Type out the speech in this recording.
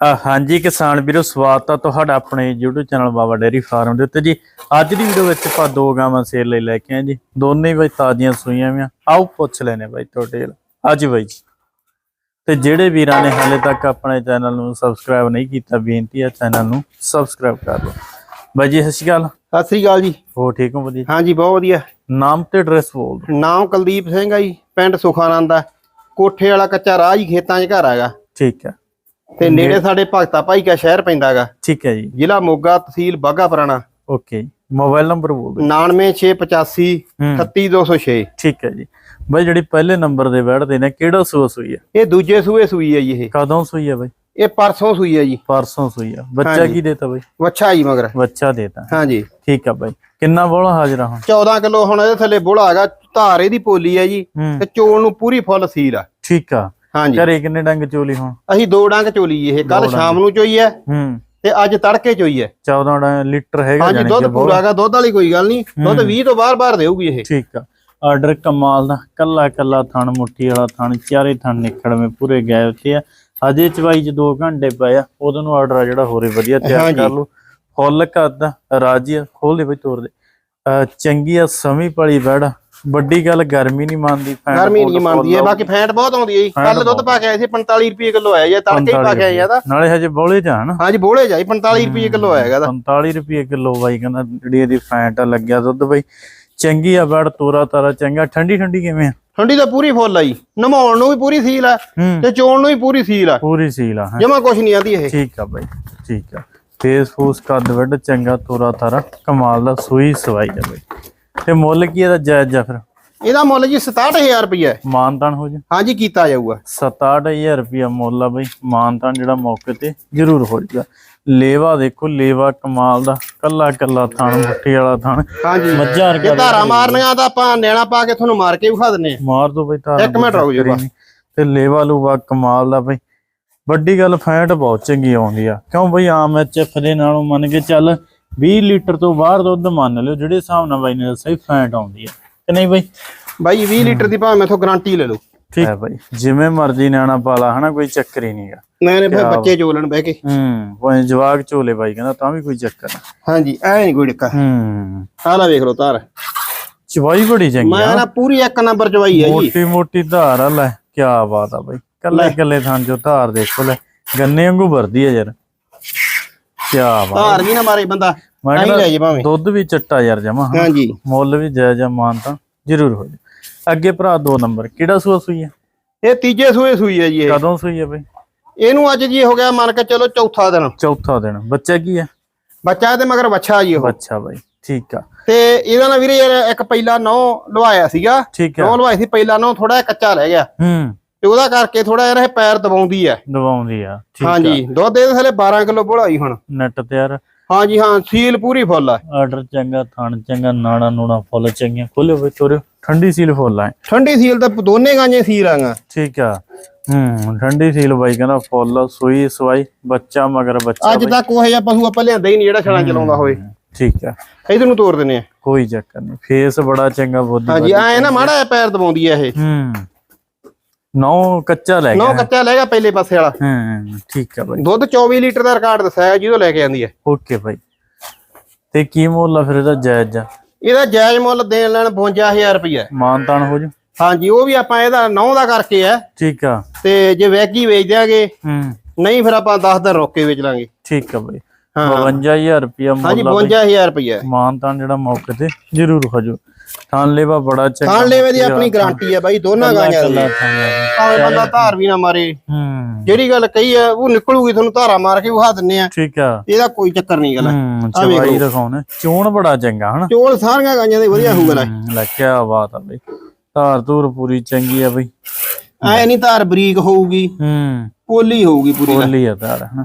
ਹਾਂਜੀ ਕਿਸਾਨ ਵੀਰੋ ਸਵਾਗਤ ਆ ਤੁਹਾਡਾ ਆਪਣੇ YouTube channel Baba dairy farm ਦੇ ਉੱਤੇ ਜੀ। ਅੱਜ ਦੀ ਵੀਡੀਓ ਵਿੱਚ ਆਪਾਂ ਦੋ ਗਾਵਾਂ ਸੇਲ ਲਈ ਲੈ ਕੇ ਆਏ ਜੀ। ਦੋਨੇ ਬਾਈ ਤਾਜ਼ੀਆਂ ਸੂਈਆਂ ਵੀਆਂ ਆਓ ਪੁੱਛ ਲੈਨੇ ਬਾਈ ਤੁਹਾਡੇ ਅੱਜ ਬਾਈ ਜੀ। ਤੇ ਜਿਹੜੇ ਵੀਰਾਂ ਨੇ ਹਾਲੇ ਤੱਕ ਆਪਣੇ ਚੈਨਲ ਨੂੰ ਸਬਸਕ੍ਰਾਈਬ ਨਹੀਂ ਕੀਤਾ ਬੇਨਤੀ ਹੈ ਚੈਨਲ ਨੂੰ ਸਬਸਕ੍ਰਾਈਬ ਕਰ ਲਓ ਬਾਈ ਜੀ ਸਤਿ ਸ਼੍ਰੀ ਅਕਾਲ। ਸਤਿ ਸ੍ਰੀ ਅਕਾਲ ਜੀ। ਹੋ ਠੀਕ ਹੋ ਵਧੀਆ? ਹਾਂਜੀ ਬਹੁਤ ਵਧੀਆ। ਨਾਮ ਤੇ ਐਡਰੈਸ ਬੋਲ ਦਿਓ। ਨਾਮ ਕੁਲਦੀਪ ਸਿੰਘ ਆ ਜੀ ਪਿੰਡ ਸੁਖਾਨੰਦ ਆ। ਕੋਠੇ ਵਾਲਾ ਕੱਚਾ ਰਾਹ ਜੀ ਖੇਤਾਂ 'ਚ ਘਰ ਹੈਗਾ। ਠੀਕ ਹੈ। ਤੇ ਨੇੜੇ ਸਾਡੇ ਭਗਤਾ ਭਾਈ ਕਾ ਸ਼ਹਿਰ ਪੈਂਦਾ ਹੈਗਾ ਠੀਕ ਹੈ ਜੀ। ਜ਼ਿਲ੍ਹਾ ਮੋਗਾ ਤਹਿਸੀਲ ਬਾਗਾ ਪੁਰਾਣਾ। ਓਕੇ। ਮੋਬਾਈਲ ਨੰਬਰ ਬੋਲ ਦਿਓ। 99685 ਹੂੰ। 38206 ਠੀਕ ਹੈ ਜੀ। ਬਾਈ ਜਿਹੜੀ ਪਹਿਲੇ ਨੰਬਰ ਦੇ ਬੈਠਦੇ ਨੇ ਕਿਹੜਾ ਸੂਆ ਸੂਈ ਹੈ? ਇਹ ਦੂਜੇ ਸੂਏ ਸੂਈ ਹੈ ਜੀ ਇਹ। ਕਦੋਂ ਸੂਈ ਹੈ ਬਾਈ? ਇਹ ਪਰਸੋਂ ਸੂਈ ਹੈ ਜੀ। ਪਰਸੋਂ ਸੂਈ ਆ। ਬੱਚਾ। ਕੀ ਦੇਤਾ ਬਾਈ? ਵੱਛਾ ਜੀ ਮਗਰ। ਬੱਚਾ ਦੇਤਾ। ਹਾਂਜੀ। ਠੀਕ ਆ ਬਾਈ। ਕਿੰਨਾ ਬੋਲਾ ਹਾਜ਼ਰਾ ਹੁਣ? 14 ਕਿਲੋ ਹੁਣ ਇਹਦੇ ਥੱਲੇ ਬੋਲਾ ਹੈਗਾ। ਧਾਰ ਇਹਦੀ ਪੋਲੀ ਹੈ ਜੀ। ਹੂੰ। ਤੇ ਚੋਲ ਨੂੰ ਪੂਰੀ ਫੁੱਲ ਸੀਲ ਆ। ਠੀਕ ਆ। ਹਾਂਜੀ। ਘਰੇ ਕਿੰਨੇ ਡੰਗ ਚੋਲੀ ਹੁਣ? ਅਸੀਂ ਦੋ ਡੰਗ ਚੋਲੀ ਇਹ ਕੱਲ। ਸ਼ਾਮ ਨੂੰ ਚੋਈ ਹੈ ਹੂੰ। ਤੇ ਅੱਜ ਤੜਕੇ ਚੋਈ ਹੈ। 14 ਡੰਗ ਲੀਟਰ ਹੈਗਾ ਹਾਂਜੀ ਦੁੱਧ ਕਿ ਬਹੁਤ। ਪੂਰਾ ਹੈਗਾ ਦੁੱਧ ਵਾਲੀ ਕੋਈ ਗੱਲ ਨਹੀਂ ਦੁੱਧ 20 ਤੋਂ ਬਾਹਰ-ਬਾਹਰ ਦੇਊਗੀ ਇਹ। ਠੀਕ ਆ। ਆਰਡਰ ਕਮਾਲ ਦਾ ਕੱਲਾ ਕੱਲਾ ਥਣ ਮੁੱਠੀ ਵਾਲਾ ਥਣ ਚਾਰੇ ਥਣ ਨਿਕੜਵੇਂ ਪੂਰੇ ਗਏ ਉੱਥੇ ਆ। ਅਜੇ ਚਵਾਈ ਚ 2 ਘੰਟੇ ਪਏ ਆ ਉਦੋਂ ਨੂੰ ਆਰਡਰ ਆ ਜਿਹੜਾ ਹੋਰੇ ਵਧੀਆ ਤਿਆਰ। ਕਰ ਲਓ। ਫੁੱਲ ਕਰਦਾ ਰਾਜੀ ਖੋਲ ਦੇ ਬਈ ਤੋਰ ਦੇ। ਚੰਗੀ ਆ ਸਮੀ ਪਲੀ ਬੈੜ। ਵੱਡੀ ਗੱਲ ਗਰਮੀ ਨਹੀਂ ਮੰਨਦੀ ਫੈਨ ਗਰਮੀ ਨਹੀਂ ਮੰਨਦੀ ਹੈ ਬਾਕੀ ਫੈਂਟ ਬਹੁਤ ਆਉਂਦੀ ਹੈ ਜੀ। ਫੈਂਟ ਕੱਲ ਦੁੱਧ ਪਾ ਕੇ ਆਏ ਸੀ 45 ਰੁਪਏ ਕਿਲੋ ਆਇਆ ਜੀ ਤੜਕੇ ਹੀ ਪਾ ਕੇ ਆਏ ਇਹਦਾ ਨਾਲੇ ਹਜੇ ਬੋਲੇ ਜਾਣ ਹਾਂਜੀ ਬੋਲੇ ਜਾਈ 45 ਰੁਪਏ ਕਿਲੋ ਆਏਗਾ ਇਹਦਾ 45 ਰੁਪਏ ਕਿਲੋ ਬਾਈ ਕਹਿੰਦਾ ਜਿਹੜੀ ਇਹਦੀ ਫੈਂਟ ਆ ਲੱਗਿਆ ਦੁੱਧ ਬਾਈ। ਚੰਗੀ ਆ ਬੜ ਤੋਰਾ ਤਾਰਾ ਚੰਗਾ। ਠੰਡੀ ਠੰਡੀ ਕਿਵੇਂ ਆ? ਠੰਡੀ ਤਾਂ ਪੂਰੀ ਫੁੱਲ ਆ ਜੀ। ਨਮਾਉਣ ਨੂੰ ਵੀ ਪੂਰੀ ਸੀਲ ਆ ਤੇ ਚੋਣ ਨੂੰ ਵੀ ਪੂਰੀ ਸੀਲ ਆ। ਪੂਰੀ ਸੀਲ ਆ। ਜਮਾ ਕੁਛ ਨਹੀਂ ਆਂਦੀ ਇਹ। ਠੀਕ ਆ ਬਾਈ ਠੀਕ ਆ। ਫੇਸ ਫੂਸ ਕੱਦ ਵੱਡ ਚੰਗਾ ਤੋਰਾ ਤਾਰਾ। ਕਮਾਲ ਦਾ ਸੂਈ ਸਵਾਈ ਆ ਬਾਈ। ਤੇ ਮੁੱਲ ਕੀ ਇਹਦਾ ਜਾਇਜ਼ ਆ ਫਿਰ? ਇਹਦਾ ਮੁੱਲ ਜੀ 67000 ਰੁਪਏ ਮਾਨਤਾਨ ਹੋ ਜਾ। ਹਾਂਜੀ ਕੀਤਾ ਜਾਊਗਾ। 67000 ਰੁਪਿਆ ਮੁੱਲ ਆ ਬਈ। ਮਾਨਤਾਨ ਜਿਹੜਾ ਮੌਕੇ ਤੇ ਜ਼ਰੂਰ ਹੋ ਜਾਊਗਾ। ਲੇਵਾ ਦੇਖੋ ਲੇਵਾ ਕਮਾਲ ਦਾ। ਕੱਲਾ ਕੱਲਾ ਥਣ ਮੁੱਠੀ ਵਾਲਾ ਥਣ ਹਾਂਜੀ। ਮੱਝਾਂ ਵਰਗਾ ਧਾਰਾ ਮਾਰਨੀਆਂ ਤਾਂ ਆਪਾਂ ਨੈਣਾ ਪਾ ਕੇ ਤੁਹਾਨੂੰ ਮਾਰ ਕੇ ਵਿਖਾ ਦਿੰਨੇ ਮਾਰ ਦੋ ਬਈ ਤਾਰਾ ਇੱਕ ਮਿੰਟ ਰੁਕ ਜਾਓ। ਤੇ ਲੇਵਾ ਲੂਵਾ ਕਮਾਲ ਦਾ ਬਈ। ਵੱਡੀ ਗੱਲ ਫੈਂਟ ਬਹੁਤ ਚੰਗੀ ਆਉਂਦੀ ਆ। ਕਿਉਂ ਬਈ ਆਮ ਐਚਐਫ ਦੇ ਨਾਲੋਂ ਮੰਨ ਕੇ ਚੱਲ 20 ਲੀਟਰ ਤੋਂ ਬਾਹਰ ਦੁੱਧ ਮੰਨ ਲਿਓ ਜਿਹੜੇ ਹਿਸਾਬ ਨਾਲ ਬਾਈ ਨੇ ਦੱਸਿਆ ਫੈਂਟ ਆਉਂਦੀ ਆ ਕਿ ਨਹੀਂ ਬਈ? ਬਾਈ 20 ਲੀਟਰ ਦੀ ਭਾਵੇਂ ਮੈਥੋਂ ਗਾਰੰਟੀ ਲੈ ਲਓ ਠੀਕ। ਹੈ ਬਾਈ ਜਿਵੇਂ ਮਰਜ਼ੀ ਨਿਆਣਾ ਪਾਲਾ ਹਨਾ ਕੋਈ ਚੱਕਰ ਹੀ ਨਹੀਂਗਾ। ਮੈਂ ਨੇ ਫਿਰ ਬੱਚੇ ਚੋਲਣ ਬਹਿ ਕੇ। ਹੂੰ ਭਾਵੇਂ ਜਵਾਕ ਝੋਲੇ ਬਾਈ ਕਹਿੰਦਾ ਤਾਂ ਵੀ ਕੋਈ ਚੱਕਰ ਨਹੀਂ ਹਾਂਜੀ ਐ ਨਹੀਂ ਕੋਈ ਡਿੱਕਾ। ਹੂੰ। ਆਹ ਲੈ ਵੇਖ ਲਓ ਧਾਰ। ਚਵਾਈ ਬੜੀ ਚੰਗੀ ਮੈਂ ਆ ਨਾ ਪੂਰੀ ਇੱਕ ਨੰਬਰ ਚਵਾਈ ਹੈ ਜੀ। ਮੋਟੀ ਮੋਟੀ ਧਾਰ ਆ ਲੈ ਕੀ ਬਾਤ ਆ ਬਾਈ। ਕੱਲੇ ਕੱਲੇ ਥਾਂ ਜੋ ਧਾਰ ਦੇਖੋ ਲੈ ਗੰਨੇ ਵਾਂਗੂ ਭਰਦੀ ਆ ਯਾਰ। ਕੀ ਬਾਤ। ਧਾਰ ਵੀ ਨਾ ਮਾਰੇ ਬੰਦਾ ਮੈਂ ਕਹਿੰਦਾ ਲੈ ਜੇ ਭਾਵੇਂ। ਦੁੱਧ ਵੀ ਚੱਟਾ ਯਾਰ ਜਮਾ ਹਾਂਜੀ। ਮੁੱਲ ਵੀ ਜਾਇਜ਼ ਆ ਮਾਨ ਤਾਂ ਜ਼ਰੂਰ ਹੋ ਜਾ। ਅੱਗੇ ਭਰਾ ਦੋ ਨੰਬਰ ਕਿਹੜਾ ਸੂਆ ਸੂਈ ਹੈ ਇਹ ਤੀਜੇ ਸੂਏ ਸੂਈ ਹੈ ਜੀ ਇਹ। ਕਦੋਂ ਸੂਈ ਹੈ ਬਈ? ਇਹਨੂੰ ਅੱਜ ਜੀ ਹੋ ਗਿਆ ਮੰਨ ਕੇ ਚਲੋ ਚੌਥਾ ਦਿਨ। ਚੌਥਾ ਦਿਨ। ਬੱਚਾ ਕੀ ਹੈ ਬੱਚਾ ਤੇ ਮਗਰ ਬੱਚਾ ਜੀ ਉਹ। ਅੱਛਾ ਬਾਈ ਠੀਕ ਆ। ਤੇ ਇਹਦਾ ਨਾ ਵੀਰੇ ਯਾਰ ਇੱਕ ਪਹਿਲਾ ਨੌ ਲਵਾਇਆ ਸੀਗਾ। ਠੀਕ ਆ। ਨੌ ਲਵਾਈ ਸੀ ਪਹਿਲਾ ਨੌ ਥੋੜਾ ਕੱਚਾ ਰਹਿ ਗਿਆ। ਹੂੰ। ਤੇ ਉਹਦਾ ਕਰਕੇ ਥੋੜਾ ਜਿਹਾ ਇਹ ਪੈਰ ਦਬਾਉਂਦੀ ਹੈ ਦਵਾਉਂਦੀ ਆ ਠੀਕ ਆ। ਹਾਂਜੀ ਦੁੱਧ ਇਹਦੇ ਥਲੇ 12 ਕਿਲੋ ਬੋਲਾਈ ਹੁਣ। ਨੈਟ ਤਿਆਰ। ਹਾਂਜੀ ਹਾਂ ਸੀਲ ਪੂਰੀ ਫੁੱਲ ਆ। ਆਰਡਰ ਚੰਗਾ ਥਣ ਚੰਗਾ ਨਾੜਾ ਨੂਣਾ ਫੁੱਲ ਚੰਗੀਆਂ। ਬਈ ਤੋਰਿਓ ਠੰਡੀ ਸੀਲ ਫੁੱਲ ਆ। ਠੰਡੀ ਸੀਲ ਤਾਂ ਦੋਨੇ ਗਾਂਜੇ ਸੀਲ ਆਂਗਾ ਠੀਕ ਆ। ਹੂੰ ਠੰਡੀ ਸੀਲ ਬਾਈ ਕਹਿੰਦਾ ਫੁੱਲ ਸੂਈ ਸਵਾਈ ਬੱਚਾ ਮਗਰ ਬੱਚਾ ਅੱਜ ਤੱਕ ਉਹ ਜਿਹਾ ਪਸ਼ੂ ਆਪਾਂ ਲਿਆਂਦਾ ਹੀ ਨਹੀਂ ਜਿਹੜਾ ਛੜਾ ਚਲਾਉਂਦਾ ਹੋਵੇ। ਠੀਕ ਆ। ਇਧਰ ਨੂੰ ਤੋੜ ਦਿੰਨੇ ਆ। ਕੋਈ ਚੱਕਰ ਨਹੀਂ ਫੇਸ ਬੜਾ ਚੰਗਾ ਬੋਦੀ ਹਾਂਜੀ ਐ ਨਾ ਮਾੜਾ ਜਿਹਾ ਪੈਰ ਦਬਾਉਂਦੀ ਆ ਇਹ। ਹੂੰ ਨੌ ਕੱਚਾ ਲੈ ਨੌ ਗਿਆ ਕੱਚਾ ਲੈ ਗਿਆ ਪਹਿਲੇ ਪਾਸੇ ਵਾਲਾ। ਹੂੰ ਠੀਕ ਆ ਬਾਈ। ਦੁੱਧ 24 ਲੀਟਰ ਦਾ ਰਿਕਾਰਡ ਦੱਸਿਆ ਜਿਹਦੋਂ ਲੈ ਕੇ ਆਂਦੀ ਹੈ। Okay bye. ਤੇ ਕੀ ਮੁੱਲ ਆ ਫਿਰ ਇਹਦਾ ਜਾਇਜ਼ ਆ? ਇਹਦਾ ਜਾਇਜ਼ ਮੁੱਲ ਦੇਣ ਲੈਣ 52000 ਰੁਪਏ ਮਾਨਤਾਨ ਹੋ ਜਾ? ਹਾਂਜੀ ਉਹ ਵੀ ਆਪਾਂ ਇਹਦਾ 9 ਦਾ ਕਰਕੇ ਆ ਠੀਕ ਆ। ਤੇ ਜੇ ਵੈਗੀ ਵੇਚ ਦਿਆਂਗੇ ਹੂੰ। ਨਹੀਂ ਫਿਰ ਆਪਾਂ 10 ਦਿਨ ਰੋਕ ਕੇ ਵੇਚ ਲਾਂਗੇ। ਠੀਕ ਆ ਬਾਈ। ਹਾਂ 52000 ਰੁਪਿਆ ਹਾਂਜੀ ਮੁੱਲ ਆ ਬਾਈ। 52000 ਰੁਪਏ ਮਾਨਤਾਨ ਜਿਹੜਾ ਮੌਕੇ ਤੇ ਜ਼ਰੂਰ ਹੋ ਜਾਓ ਥਾਨ ਲੇਵਾ ਬੜਾ ਚੰਗਾ ਖਾਣ ਲੈਵੇ ਦੀ ਆਪਣੀ ਗਾਰੰਟੀ ਹੈ ਬਾਈ ਦੋਨਾਂ ਗਾਂਆਂ ਦੀ। ਕੱਲਾ ਥਾਨ ਲੇਵਾ। ਭਾਵੇਂ ਬੰਦਾ ਧਾਰ ਵੀ ਨਾ ਮਾਰੇ। ਹੂੰ। ਜਿਹੜੀ ਗੱਲ ਕਹੀ ਹੈ ਉਹ ਨਿਕਲੂਗੀ ਤੁਹਾਨੂੰ ਧਾਰਾ ਮਾਰ ਕੇ ਵਿਖਾ ਦਿੰਨੇ ਆ। ਠੀਕ ਆ। ਇਹਦਾ ਕੋਈ ਚੱਕਰ ਨਹੀਂ ਗੱਲ। ਹੂੰ ਆ ਵੇਖ ਚਵਾਈ ਲਓ। ਦਿਖਾਉਣੇ। ਚੋਣ ਬੜਾ ਚੰਗਾ ਹਨਾ? ਚੋਲ ਸਾਰੀਆਂ ਗਾਂਆਂ ਦੇ ਵਧੀਆ ਹੋਊਗਾ ਲੈ ਕੀ ਬਾਤ ਆ ਬਈ। ਧਾਰ ਧੂਰ ਪੂਰੀ ਚੰਗੀ ਆ ਬਈ। ਐ ਨਹੀਂ ਧਾਰ ਬਰੀਕ ਹੋਊਗੀ। ਹੂੰ। ਪੋਲੀ ਹੋਊਗੀ ਪੂਰੀ ਲੈ। ਬੋਲੀ ਆ ਧਾਰ ਹਨਾ?